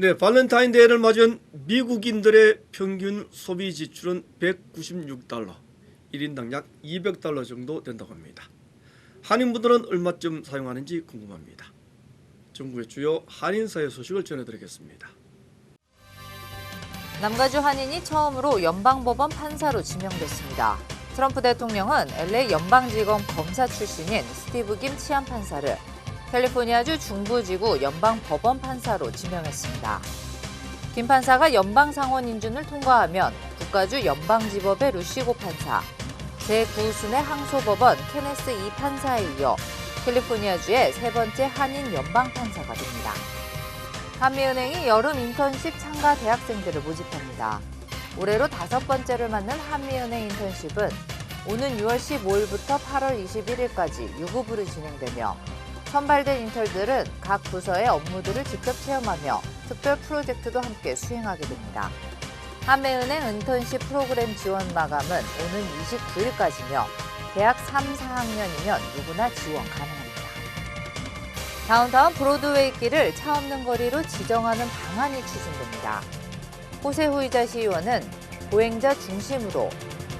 네, 발렌타인데이를 맞은 미국인들의 평균 소비 지출은 196달러, 1인당 약 200달러 정도 된다고 합니다. 한인분들은 얼마쯤 사용하는지 궁금합니다. 정부의 주요 한인사회 소식을 전해드리겠습니다. 남가주 한인이 처음으로 연방법원 판사로 지명됐습니다. 트럼프 대통령은 LA 연방지검 검사 출신인 스티브 김 치안 판사를 캘리포니아주 중부지구 연방법원 판사로 지명했습니다. 김 판사가 연방 상원 인준을 통과하면 국가주 연방지법의 루시고 판사, 제9순회 항소법원 케네스 이 판사에 이어 캘리포니아주의 세 번째 한인 연방 판사가 됩니다. 한미은행이 여름 인턴십 참가 대학생들을 모집합니다. 올해로 다섯 번째를 맞는 한미은행 인턴십은 오는 6월 15일부터 8월 21일까지 유급으로 진행되며 선발된 인턴들은 각 부서의 업무들을 직접 체험하며 특별 프로젝트도 함께 수행하게 됩니다. 한미은행 인턴십 프로그램 지원 마감은 오는 29일까지며 대학 3, 4학년이면 누구나 지원 가능합니다. 다운타운 브로드웨이 길을 차 없는 거리로 지정하는 방안이 추진됩니다. 호세후 이자 시 의원은 보행자 중심으로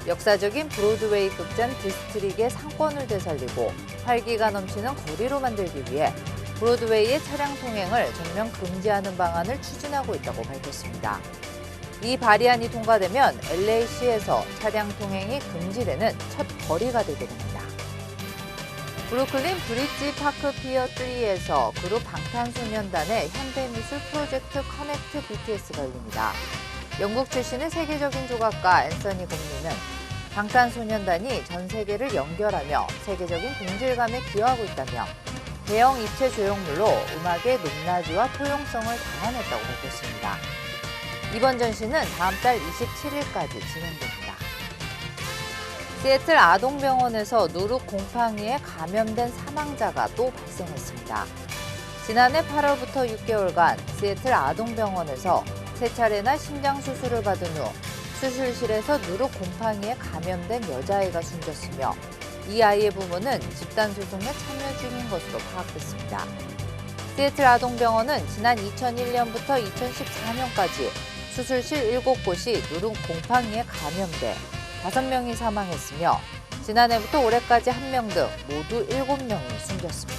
역사적인 브로드웨이 극장 디스트릭의 상권을 되살리고 활기가 넘치는 거리로 만들기 위해 브로드웨이의 차량 통행을 전면 금지하는 방안을 추진하고 있다고 밝혔습니다. 이 발의안이 통과되면 LA시에서 차량 통행이 금지되는 첫 거리가 되게 됩니다. 브루클린 브릿지 파크 피어 3에서 그룹 방탄소년단의 현대미술 프로젝트 커넥트 BTS가 열립니다. 영국 출신의 세계적인 조각가 앤서니 곰리는 방탄소년단이 전 세계를 연결하며 세계적인 동질감에 기여하고 있다며 대형 입체 조형물로 음악의 높낮이와 포용성을 담아냈다고 밝혔습니다. 이번 전시는 다음 달 27일까지 진행됩니다. 시애틀 아동병원에서 누룩 곰팡이에 감염된 사망자가 또 발생했습니다. 지난해 8월부터 6개월간 시애틀 아동병원에서 세 차례나 심장 수술을 받은 후 수술실에서 누룩 곰팡이에 감염된 여자아이가 숨졌으며 이 아이의 부모는 집단 소송에 참여 중인 것으로 파악됐습니다. 시애틀 아동병원은 지난 2001년부터 2014년까지 수술실 7곳이 누룩 곰팡이에 감염돼 5명이 사망했으며 지난해부터 올해까지 1명 등 모두 7명이 숨졌습니다.